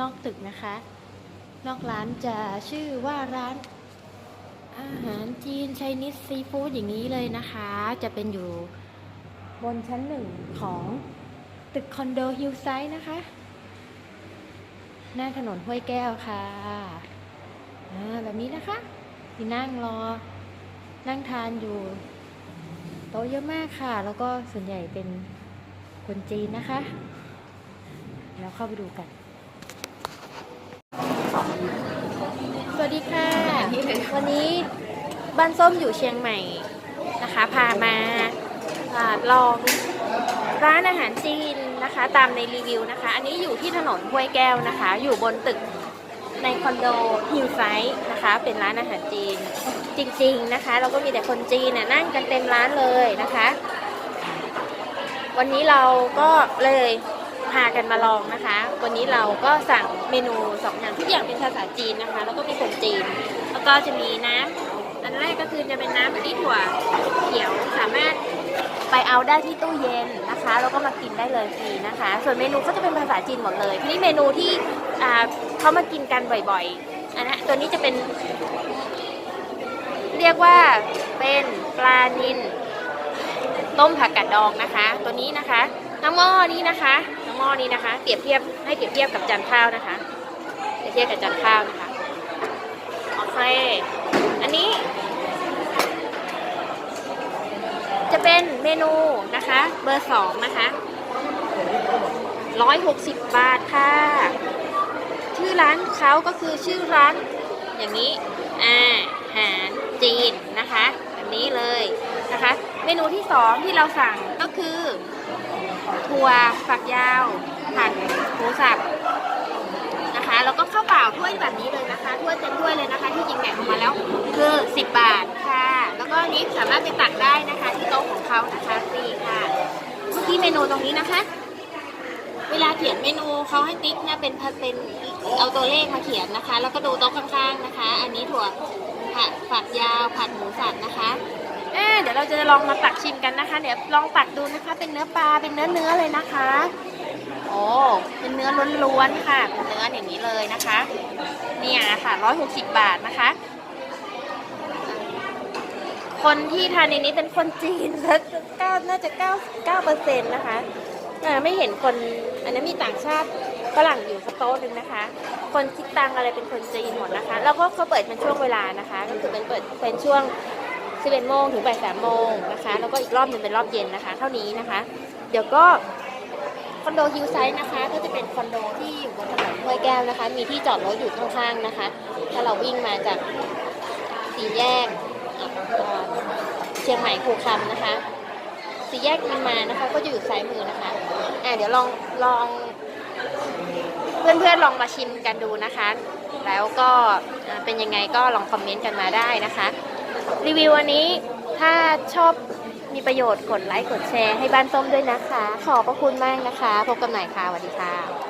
นอกตึกนะคะ นอกร้านจะชื่อว่าร้านอาหารจีนไชนิสซีฟู้ดอย่างนี้เลยนะคะ จะเป็นอยู่บนชั้นหนึ่งของตึกคอนโดฮิลไซด์นะคะ หน้าถนนห้วยแก้วค่ะอ่าแบบนี้นะคะที่นั่งรอ นั่งทานอยู่ โต๊ะเยอะมากค่ะ แล้วก็ส่วนใหญ่เป็นคนจีนนะคะ แล้วเข้าไปดูกัน สวัส ดีค่ะ วันนี้บ้านส้มอยู่เชียงใหม่นะคะ พามาอาลองร้านอาหารจีนนะคะ ตามในรีวิวนะคะ อันนี้อยู่ที่ถนนห้วยแก้วนะคะ อยู่บนตึกในคอนโดฮิลไซด์นะคะ เป็นร้านอาหารจีนจริง ๆนะคะแล้วก็มีแต่คนจีนน่ะนั่งกันเต็มร้านเลยนะคะ วันนี้เราก็เลย พากันมาลองนะคะ วันนี้เราก็สั่งเมนูสองอย่างทุกอย่างเป็นภาษาจีนนะคะ แล้วก็มีคนจีน แล้วก็จะมีน้ำอันแรกก็คือจะเป็นน้ำอันนี้ถั่วเขียวสามารถไปเอาได้ที่ตู้เย็นนะคะแล้วก็มากินได้เลยฟรีนะคะ ส่วนเมนูก็จะเป็นภาษาจีนหมดเลยทีนี้เมนูที่เขามากินกันบ่อยๆอันนะตัวนี้จะเป็น เรียกว่าเป็นปลานิลต้มผักกาดดองนะคะ ตัวนี้นะคะน้ำหม้อนี้นะคะ หม้อนี้นะคะ เปรียบเทียบให้เปรียบเทียบกับจานข้าวนะคะ เปรียบเทียบกับจานข้าวนะคะโอเคอันนี้ จะเป็นเมนูนะคะ เบอร์สองนะคะร้อยหกสิบบาทค่ะ ชื่อร้านเขาก็คือชื่อร้านอย่างนี้อาหารจีนนะคะแบบนี้เลยนะคะ เมนูที่สองที่เราสั่งก็คือ ถั่วฝักยาวผัดหมูสับนะคะ แล้วก็ข้าวเปล่าถ้วยแบบนี้เลยนะคะถ้วยเต็มถ้วยเลยนะคะ ที่ยิงแกะออกมาแล้วคือ 10 บาทค่ะ แล้วก็นี้สามารถไปตักได้นะคะ ที่โต๊ะของเขานะคะฟรีค่ะที่เมนูตรงนี้นะคะ เวลาเขียนเมนูเขาให้ติ๊กเนี่ยเป็นเป็นเอาตัวเลขมาเขียนนะคะ แล้วก็ดูโต๊ะข้างๆนะคะ อันนี้ถั่วผัดฝักยาวผัดหมูสับนะคะ เดี๋ยวเราจะลองมาตักชิมกันนะคะ เดี๋ยวลองตักดูนะคะ เป็นเนื้อปลา เป็นเนื้อเนื้อเลยนะคะ โอ้ เป็นเนื้อล้วนๆค่ะ เป็นเนื้ออย่างนี้เลยนะคะ เนี่ยค่ะร้อยหกสิบบาทนะคะ คนที่ทานในนี้เป็นคนจีนแล้วเก้าน่าจะเก้าเก้าเปอร์เซ็นต์นะคะไม่เห็นคน อันนั้นมีต่างชาติฝรั่งอยู่สักโต๊ะหนึ่งนะคะ คนคิดตังอะไรเป็นคนจีนหมดนะคะ แล้วก็เขาเปิดเป็นช่วงเวลานะคะ ก็คือเป็นเปิดเป็นช่วง 11โมงถึงบ่าย3โมงนะคะ แล้วก็อีกรอบหนึ่งเป็นรอบเย็นนะคะ เท่านี้นะคะ เดี๋ยวก็คอนโดฮิลไซด์นะคะ ก็จะเป็นคอนโดที่อยู่บนถนนห้วยแก้วนะคะ มีที่จอดรถอยู่ข้างๆนะคะ ถ้าเราวิ่งมาจากสี่แยกเชียงใหม่คูคำนะคะ สี่แยกนิมมานะคะ ก็จะอยู่ซ้ายมือนะคะอะเดี๋ยวลองลอง เพื่อนๆลองมาชิมกันดูนะคะ แล้วก็เป็นยังไงก็ลองคอมเมนต์กันมาได้นะคะ รีวิววันนี้ถ้าชอบมีประโยชน์กดไลค์กดแชร์ให้บ้านส้มด้วยนะคะ ขอบพระคุณมากนะคะ พบกันใหม่ค่ะสวัสดีค่ะ